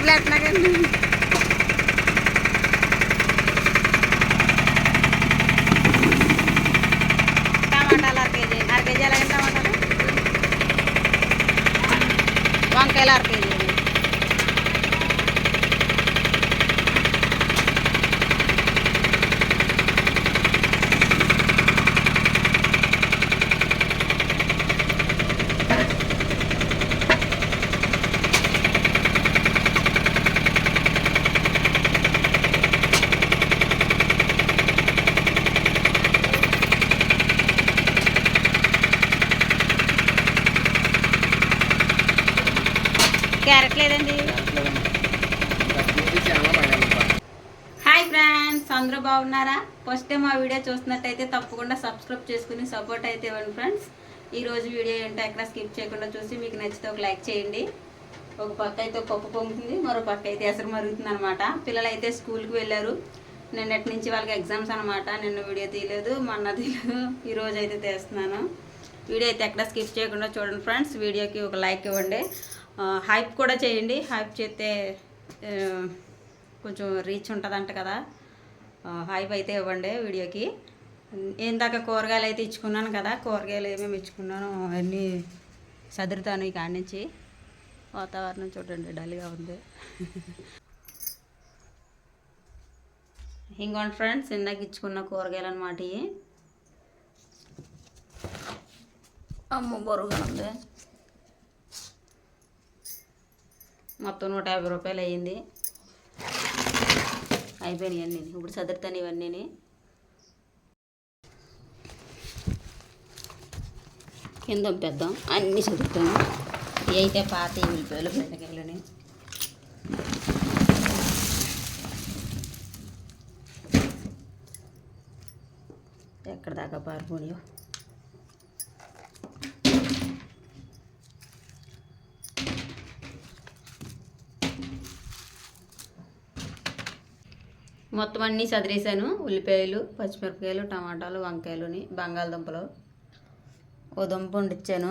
యూట్యూబ్లో ఎట్లా కానీ టమాటాలు అర కేజీ అర కేజీ ఎలాగండి టమాటాలు వంకాయలు అర కేజీ క్యారెట్ లేదండి హాయ్ ఫ్రెండ్స్ అందరూ బాగున్నారా? ఫస్ట్ టైం మా వీడియో చూస్తున్నట్టయితే తప్పకుండా సబ్స్క్రైబ్ చేసుకుని సపోర్ట్ అయితే ఇవ్వండి ఫ్రెండ్స్ ఈరోజు వీడియో ఏంటో ఎక్కడ స్కిప్ చేయకుండా చూసి మీకు నచ్చితే ఒక లైక్ చేయండి. ఒక పక్క అయితే పప్పు పొంగుతుంది మరో పక్క అయితే ఎసరు మరుగుతుంది అనమాట పిల్లలు అయితే స్కూల్కి వెళ్ళారు. నిన్నటి నుంచి వాళ్ళకి ఎగ్జామ్స్ అనమాట నిన్న వీడియో తీయలేదు మొన్న తీయలేదు. ఈరోజు అయితే తీస్తున్నాను. వీడియో అయితే ఎక్కడ స్కిప్ చేయకుండా చూడండి ఫ్రెండ్స్ వీడియోకి ఒక లైక్ ఇవ్వండి. హైప్ కూడా చేయండి. హైప్ చేస్తే కొంచెం రీచ్ ఉంటుందంట కదా. హైప్ అయితే ఇవ్వండి వీడియోకి. ఇందాక కూరగాయలు అయితే ఇచ్చుకున్నాను కదా. కూరగాయలు ఏమేమి ఇచ్చుకున్నాను అవన్నీ సదురుతాను ఈ కాడి నుంచి. వాతావరణం చూడండి డల్గా ఉంది. ఇంకోండి ఫ్రెండ్స్ ఇందాక ఇచ్చుకున్న కూరగాయలు అనమాట అమ్మ బొరుగా ఉంది. మొత్తం నూట యాభై రూపాయలు అయ్యింది. అయిపోయినాయి అన్నీ ఇప్పుడు చదువుతాను ఇవన్నీ కింద పెద్దాం అన్నీ చదువుతాను ఇవి అయితే పాత ఉల్లిపాయలు బెండకాయలని. ఎక్కడ దాకా పారిపోనియో మొత్తం అన్నీ చదిరేసాను ఉల్లిపాయలు పచ్చిమిరపకాయలు టమాటాలు వంకాయలుని బంగాళదుంపలు. ఓ దుంప వండిచ్చాను.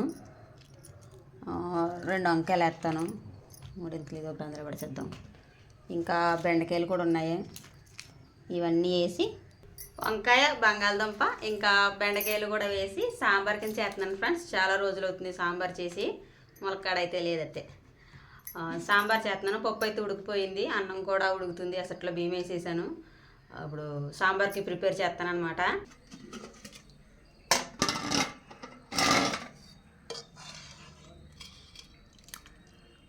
రెండు వంకాయలు వేస్తాను. మూడింటికి ఇది ఒక అందరూ పడిచేద్దాం ఇంకా బెండకాయలు కూడా ఉన్నాయి. ఇవన్నీ వేసి వంకాయ బంగాళదుంప ఇంకా బెండకాయలు కూడా వేసి సాంబార్ కింద చేస్తున్నాను ఫ్రెండ్స్. చాలా రోజులు అవుతుంది సాంబార్ చేసి. ములక్కాడ లేదైతే. సాంబార్ చేస్తున్నాను పప్పు అయితే ఉడికిపోయింది అన్నం కూడా ఉడుకుతుంది అసట్లో బియ్యం వేసేసాను. అప్పుడు సాంబార్కి ప్రిపేర్ చేస్తాను అనమాట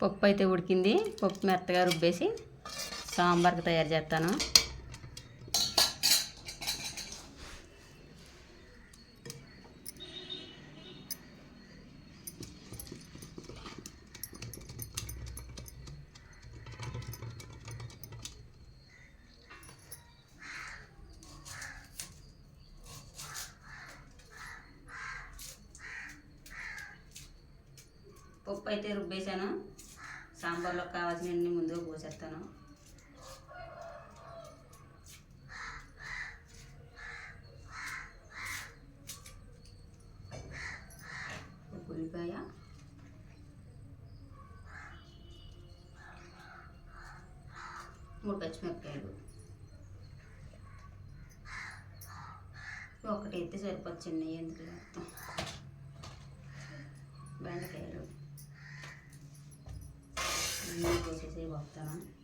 పప్పు అయితే ఉడికింది పప్పు మెత్తగా రుబ్బేసి సాంబార్కి తయారు చేస్తాను. పప్పు అయితే రుబ్బేసాను సాంబార్లో కావాల్సినవన్నీ ముందుగా పోసేస్తాను. ఉల్లిపాయ. మూడు పచ్చిమిరపకాయలు. ఒకటి అయితే సరిపోతుంది చిన్న ఎందుకు వేస్తాం బెండకాయలు అన్నీ పోసేసి పోతాను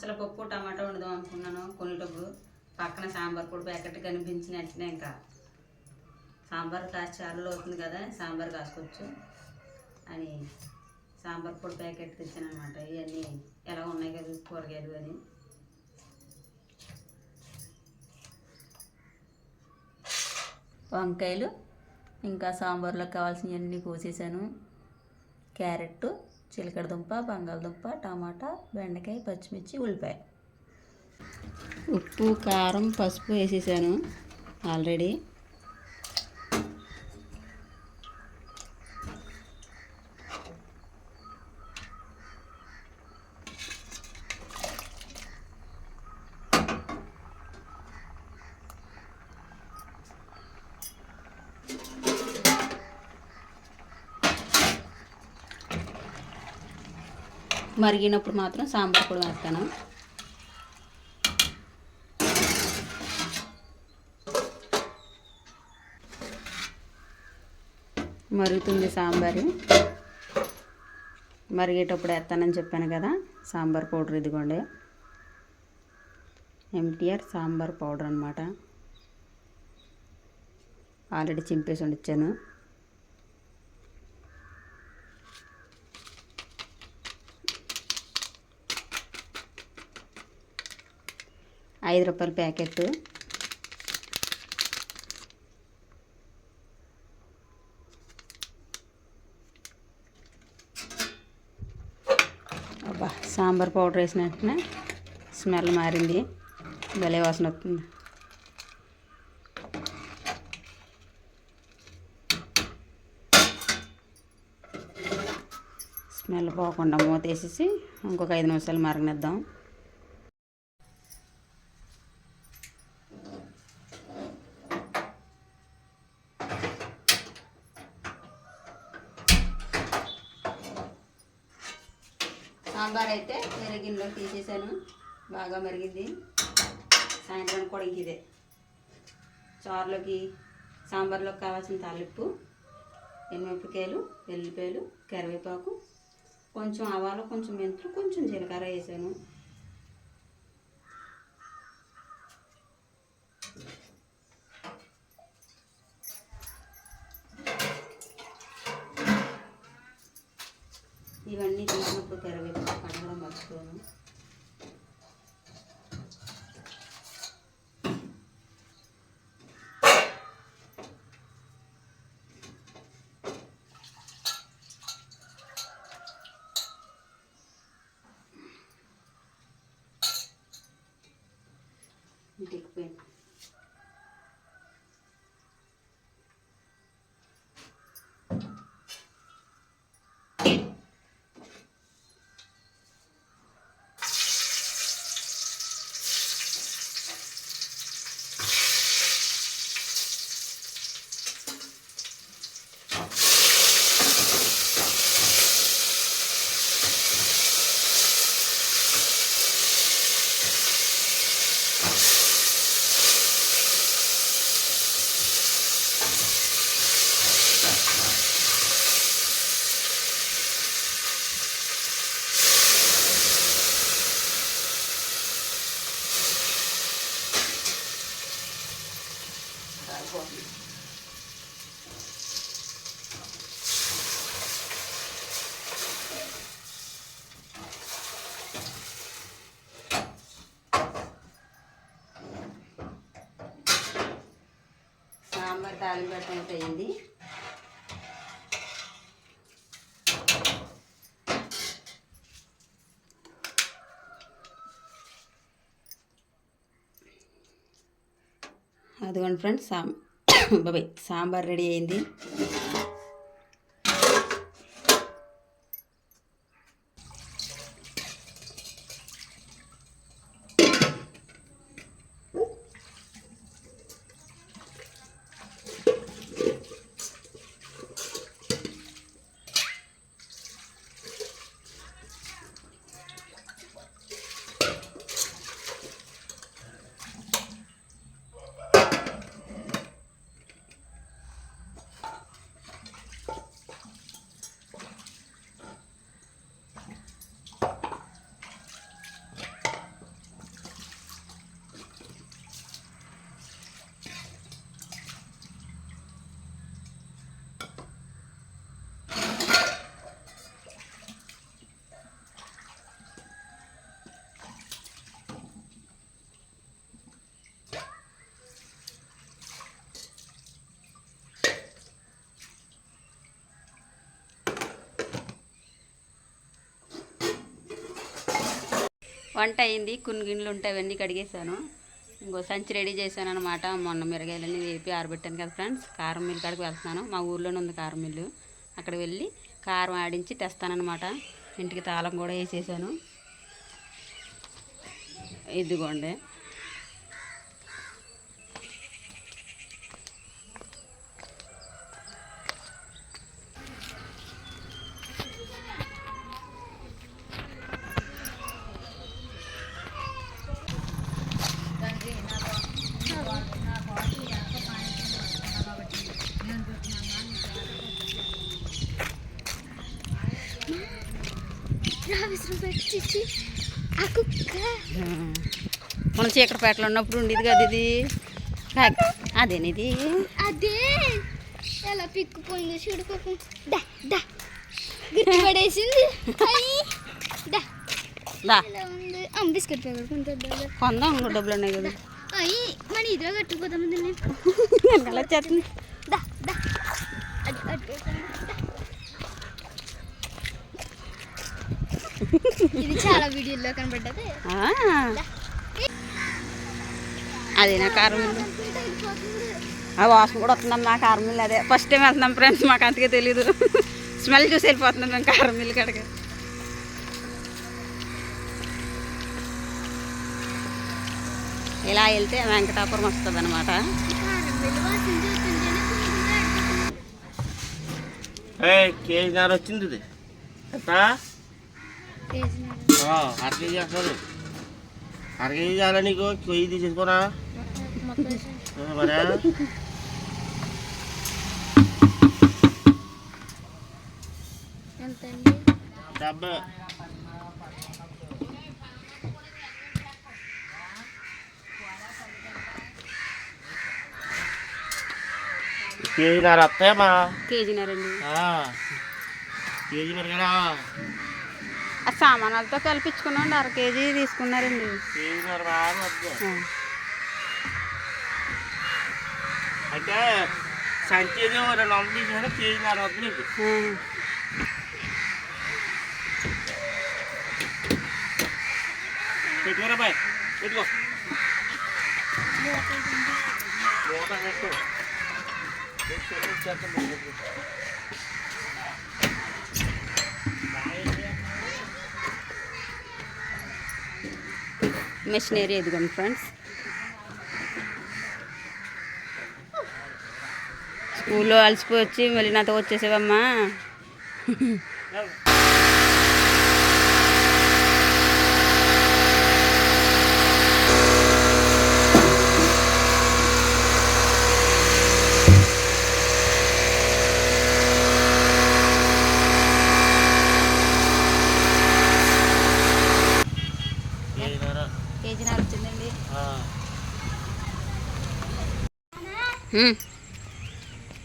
అసలు పప్పు టమాటా వండుదాం అనుకున్నాను. కొనేటప్పుడు పక్కన సాంబార్ పొడి ప్యాకెట్ కనిపించిన వెంటనే ఇంకా. సాంబార్ కాస్త చారులో అవుతుంది కదా సాంబార్ కాసుకోవచ్చు అని సాంబార్ పొడి ప్యాకెట్ తెచ్చాను అనమాట ఇవన్నీ ఎలా ఉన్నాయి కదా కూరగాయలు అని. వంకాయలు ఇంకా సాంబార్లోకి కావాల్సినవన్నీ కోసేసాను. క్యారెట్ చిలకడదుంప బంగాళదుంప టమాటా బెండకాయ పచ్చిమిర్చి ఉల్లిపాయ. ఉప్పు కారం పసుపు వేసేసాను ఆల్రెడీ. మరిగినప్పుడు మాత్రం సాంబార్ పొడి వేస్తాను మరుగుతుంది సాంబారు. మరిగేటప్పుడు వేస్తానని చెప్పాను కదా సాంబార్ పౌడర్ ఇదిగోండి. ఎంటీఆర్ సాంబార్ పౌడర్ అనమాట ఆల్రెడీ చింపేసి ఉండిచ్చాను. ఐదు రూపాయల ప్యాకెట్. అబ్బా సాంబార్ పౌడర్ వేసిన వెంటనే స్మెల్ మారింది. భలే వాసన వస్తుంది. స్మెల్ పోకుండా మూత వేసేసి ఇంకొక ఐదు నిమిషాలు మరగనిద్దాం సాంబార్ అయితే వేరే గిన్నెలో తీసేసాను బాగా మరిగింది సాయంత్రం కూడా ఇంక ఇదే. చారులోకి సాంబార్లోకి కావాల్సిన తాలింపు ఎనిమిరపకాయలు వెల్లిపాయలు కరివేపాకు కొంచెం ఆవాలు కొంచెం మెంతులు కొంచెం జీలకర్ర వేసాను. tempo. తాలింపు అయితే అయింది అదిగోండి ఫ్రెండ్స్ సాం బాబాయ్ సాంబార్ రెడీ అయింది. వంట అయింది కొన్ని గిన్నెలు ఉంటాయి అవన్నీ కడిగేసాను ఇంకో సంచి రెడీ చేశాను అనమాట మొన్న మిరగాయలన్నీ వేపి ఆరబెట్టాను కదా ఫ్రెండ్స్ కారం మిల్లు కాడికి వెళ్తున్నాను. మా ఊర్లోనే ఉంది కారం మిల్లు. అక్కడ వెళ్ళి కారం ఆడించి తెస్తానమాట ఇంటికి తాళం కూడా వేసేసాను. ఇదిగోండి. మన చీకటిపేటలో ఉన్నప్పుడు ఉండేది కదా ఇది. అదేనిది? అదే. ఎలా పిక్కుపోయింది చూడు పాపం. బిస్కెట్ కొందాం ఇంకో డబ్బులు ఉన్నాయి కదా. అయ్యి మన ఇదిలో కట్టుకుపోతాం వెనకాల వచ్చేస్తుంది దా దా అది కట్టుకోతాం దా. ఇది చాలా వీడియోలో కనబడ్డది. ఆ, అదే నా కారం. వాసన కూడా వస్తుందన్న నా కారం మిల్లు అదే. ఫస్ట్ టైం వెళ్తున్నాం ఫ్రెండ్స్ మాకు అంతకే తెలీదు. స్మెల్ చూసి వెళ్ళిపోతున్నాం మేము కారం మిల్లు కాడికి. ఇలా వెళ్తే వెంకటాపురం వస్తుంది అనమాట కేజీన్నర వచ్చింది. ఆ, అర కేజీ వస్తుంది అర కేజీ చాలా నీకు? కొయ్యి తీసేసుకోరా మరే? డెబ్బై. కేజీన్నర వస్తాయమ్మా కేజీనారండి ఆ, కేజీ పెరగరా? ఆ సామానాలతో కలిపించుకున్నాండి అర కేజీ తీసుకున్నారండి. అంటే సంచి రెండు వందలు. పెట్టుకోరా బాయ్ పెట్టుకో మూత పెట్టు మెషినరీ ఎదుగుంది ఫ్రెండ్స్ స్కూల్లో అలసిపోయి వచ్చి మళ్ళీ నాతో వచ్చేసావమ్మా.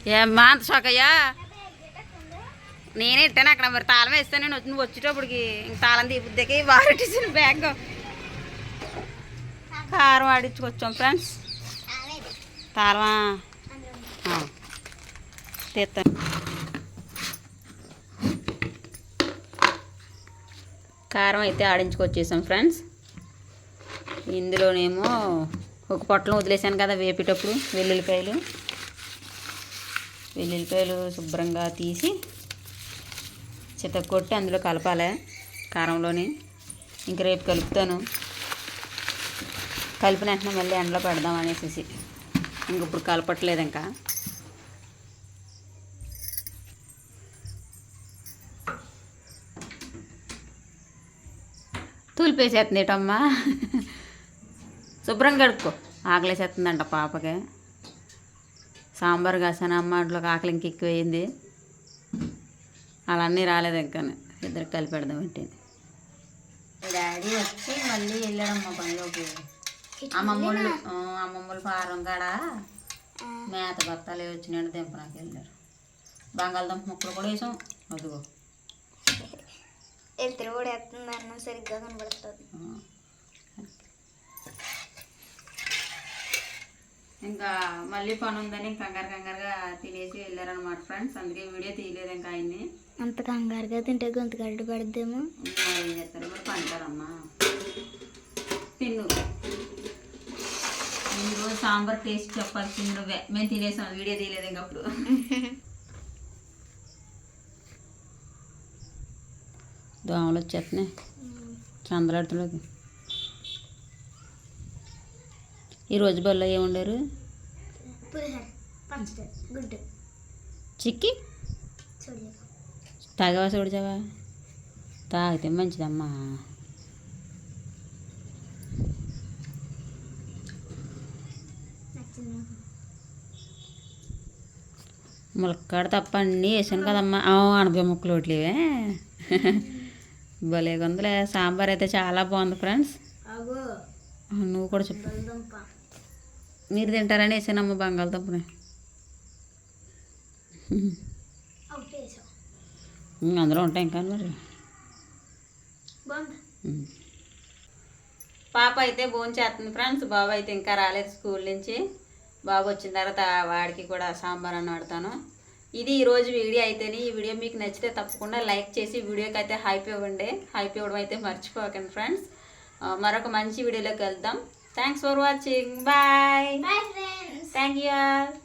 ఏమ్మా అంత షోకయ్యా నేనే ఇట్టాను అక్కడ మరి తాళం వేస్తాను నేను వచ్చి- నువ్వు వచ్చేటప్పటికి ఇంక తాళం తీపుద్దకి వారెట్టేసిన బ్యాగ్. కారం ఆడించుకొచ్చాం ఫ్రెండ్స్. తాళమా? తీస్తాను కారం అయితే ఆడించుకొచ్చేసాం ఫ్రెండ్స్. ఇందులోనేమో ఒక పొట్లం వదిలేసాను కదా వేపేటప్పుడు వెల్లుల్లిపాయలు. వెల్లుల్లిపాయలు శుభ్రంగా తీసి చితక్కొట్టి అందులో కలపాలి కారంలోని. ఇంక రేపు కలుపుతాను. కలిపిన వెంటనే మళ్ళీ ఎండలో పెడదాం అనేసి. ఇంక ఇప్పుడు కలపట్లేదు ఇంకా. తూలిపేసేస్తుంది ఏటమ్మా శుభ్రం కడుక్కో. ఆకలేసేస్తుందంట పాపకి. సాంబార్ కాసాను అమ్మ అట్లోకి ఆకలి ఇంక ఎక్కువైంది. అలా అన్నీ రాలేదు ఇంకా. ఇద్దరికి కలిపి పెడదాం పెట్టింది డాడీ వచ్చి మళ్ళీ వెళ్ళాడమ్మ పనిలోకి. అమ్మమ్మోళ్ళు ఆ, అమ్మమ్మోళ్ళు ఫారం కాడ? మేత బత్తాలు వచ్చినాడు దింపడానికి వెళ్ళారు. బంగాళదుంప ముక్కలు కూడా వేసాం. అదిగో. ఎత్తురు కూడా ఎత్తుంది అన్నం సరిగ్గా కనబడుతుంది ఇంకా మళ్ళీ పని ఉందని కంగారు కంగారుగా తినేసి వెళ్ళారనమాట ఫ్రెండ్స్. అందుకే వీడియో తీయలేదు ఇంకా ఆయన్ని. అంత కంగారుగా తింటే కొంత గడ్డ పడద్దేమో. ఏం చేస్తారు? ఇప్పుడు పంటారమ్మా తిన్ను మీరు సాంబార్ టేస్ట్ చెప్పాలి తిన్ను మేము తినేసాం వీడియో తీయలేదు ఇంకప్పుడు దోమలు వచ్చేస్తున్నాయి. చంద్రాడుతున్నది. ఈరోజు బల్లో పచ్చడి గుడ్డు. చిక్కి? తాగవా చూడచావా తాగితే మంచిదమ్మా. ములక్కాడ తప్ప అన్నీ వేసాను కదమ్మా. అనపకాయ ముక్కలు ఒకటివే భలే ఉందిలే సాంబార్ అయితే చాలా బాగుంది ఫ్రెండ్స్. నువ్వు కూడా చెప్పు. మీరు తింటారని వేసానమ్మ బంగాళదుంపని. అందులో ఉంటాయి ఇంకా మరి. పాప అయితే భోజనం చేస్తుంది ఫ్రెండ్స్ బాబు అయితే ఇంకా రాలేదు స్కూల్ నుంచి. బాబు వచ్చిన తర్వాత వాడికి కూడా సాంబార్ అని వాడతాను. ఇది ఈరోజు వీడియో అయితేనే ఈ వీడియో మీకు నచ్చితే తప్పకుండా లైక్ చేసి వీడియోకి అయితే హైప్ ఇవ్వండి. హైప్ ఇవ్వడం అయితే మర్చిపోకండి ఫ్రెండ్స్. మరొక మంచి వీడియోలోకి వెళ్దాం. Thanks for watching. Bye. Bye friends. Thank you all.